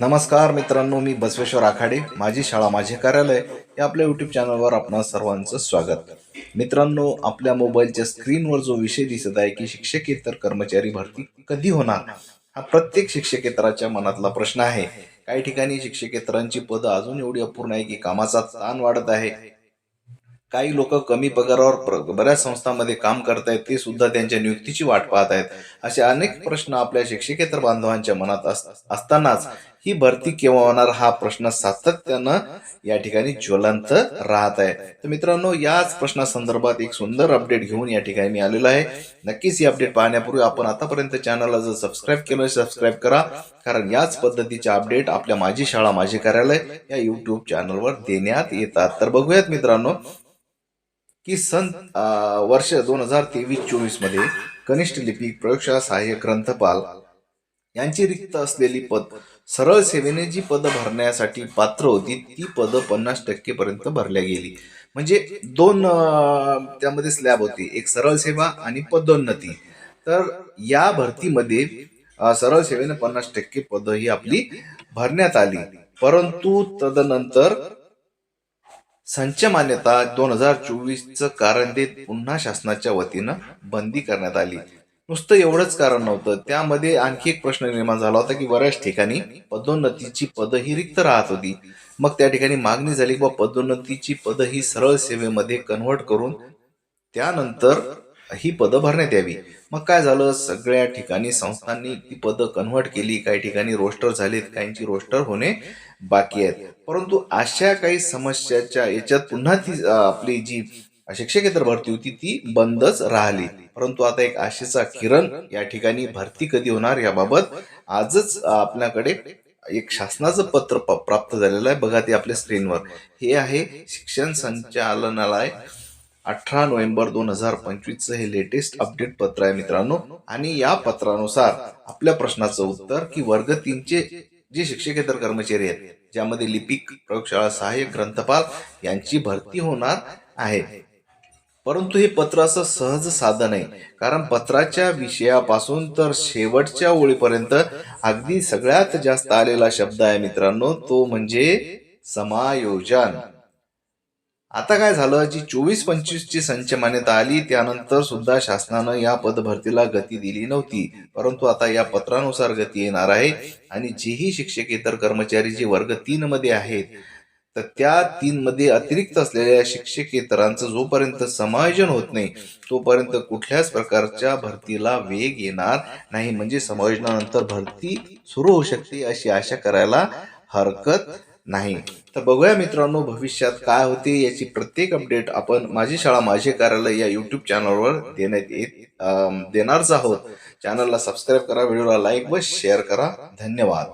नमस्कार मित्रांनो मी बसवेश्वर आखाडे माझी शाळा माझे कार्यालय या आपल्या यूट्यूब चॅनलवर आपणा सर्वांचं स्वागत. मित्रांनो आपल्या मोबाईलच्या स्क्रीनवर जो विषय दिसत आहे की शिक्षकेतर कर्मचारी भरती कधी होणार? हा प्रत्येक शिक्षकेतराच्या मनातला प्रश्न आहे. काही ठिकाणी शिक्षकेतरांची पदं अजून एवढी अपूर्ण आहे की कामाचा ताण वाढत आहे. काही लोक कमी पगारावर प्र- बऱ्याच संस्थांमध्ये काम करतायत ते सुद्धा त्यांच्या नियुक्तीची वाट पाहत आहेत असे अनेक प्रश्न आपल्या शिक्षकेतर बांधवांच्या मनात असतानाच ही भरती केव्हा होणार हा प्रश्न सातत्यानं या ठिकाणी ज्वलंत राहत आहे. तर मित्रांनो याच प्रश्नासंदर्भात एक सुंदर अपडेट घेऊन या ठिकाणी मी आलेलो आहे. नक्कीच ही अपडेट पाहण्यापूर्वी आपण आतापर्यंत चॅनलला जर सबस्क्राईब केलं सबस्क्राईब करा. कारण याच पद्धतीचे अपडेट आपल्या माझी शाळा माझे कार्यालय या युट्यूब चॅनलवर देण्यात येतात. तर बघूयात मित्रांनो की सन वर्ष दोन हजार तेवीस चोवीसमध्ये कनिष्ठ लिपिक प्रयोगशाळा सहाय्यक ग्रंथपाल यांची रिक्त असलेली पद सरळ सेवेने जी पदं भरण्यासाठी पात्र होती ती पदं पन्नास टक्के पर्यंत भरल्या गेली. म्हणजे दोन त्यामध्ये स्लॅब होती. एक सरळ सेवा आणि पदोन्नती. तर या भरतीमध्ये सरळ सेवेने पन्नास टक्के पदं ही आपली भरण्यात आली. परंतु तदनंतर संच मान्यता दोन हजार चोवीसचं कारण देत पुन्हा शासनाच्या वतीनं बंदी करण्यात आली. नुसतं एवढंच कारण नव्हतं. त्यामध्ये आणखी एक प्रश्न निर्माण झाला होता की बऱ्याच ठिकाणी पदोन्नतीची पदं ही रिक्त राहत होती. मग त्या ठिकाणी मागणी झाली की बा पदोन्नतीची पदं ही सरळ सेवेमध्ये कन्व्हर्ट करून त्यानंतर ही पदं भरण्यात यावी. मग काय झालं? सगळ्या ठिकाणी संस्थांनी ती पदं कन्व्हर्ट केली. काही ठिकाणी रोस्टर झालीत काहींची रोस्टर होणे बाकी आहेत. परंतु अशा काही समस्याच्या याच्यात पुन्हा ती आपली जी शिक्षकेतर भरती होती ती बंदच राहिली. परंतु आता एक आशेचा किरण या ठिकाणी भरती कधी होणार याबाबत आजच आपल्याकडे एक शासनाचं पत्र प- प्राप्त झालेलं आहे. बघा ते आपल्या स्क्रीनवर. हे आहे शिक्षण संचालनालय अठरा नोव्हेंबर दोन हजार पंचवीसचं हे लेटेस्ट अपडेट पत्र आहे मित्रांनो. आणि या पत्रानुसार आपल्या प्रश्नाचं उत्तर की वर्ग तीनचे जे शिक्षकेतर कर्मचारी आहेत ज्यामध्ये लिपिक प्रयोगशाळा सहाय्यक ग्रंथपाल यांची भरती होणार आहे. परंतु हे पत्र सहज साधन आहे कारण पत्राच्या विषयापासून तर शेवटच्या ओळीपर्यंत अगदी सगळ्यात जास्त आलेला शब्द आहे मित्रांनो तो म्हणजे समायोजन. आता काय झालं जी चोवीस पंचवीस ची संच मान्यता आली त्यानंतर सुद्धा शासनानं या पदभरतीला गती दिली नव्हती. परंतु आता या पत्रानुसार गती येणार आहे आणि जेही शिक्षकेतर कर्मचारी जे वर्ग तीन मध्ये आहेत तर त्या तीन मध्ये अतिरिक्त असलेल्या शिक्षकेतरांचं जोपर्यंत समायोजन होत नाही तोपर्यंत कुठल्याच प्रकारच्या भरतीला वेग येणार नाही. म्हणजे समायोजनानंतर भरती सुरू होऊ शकते अशी आशा करायला हरकत नाही. तर बघूया मित्रांनो भविष्यात काय होते याची प्रत्येक अपडेट आपण माझी शाळा माझे कार्यालय या युट्यूब चॅनलवर देण्यात येत देणारच आहोत. चॅनलला सबस्क्राईब करा व्हिडिओला लाईक व शेअर करा. धन्यवाद.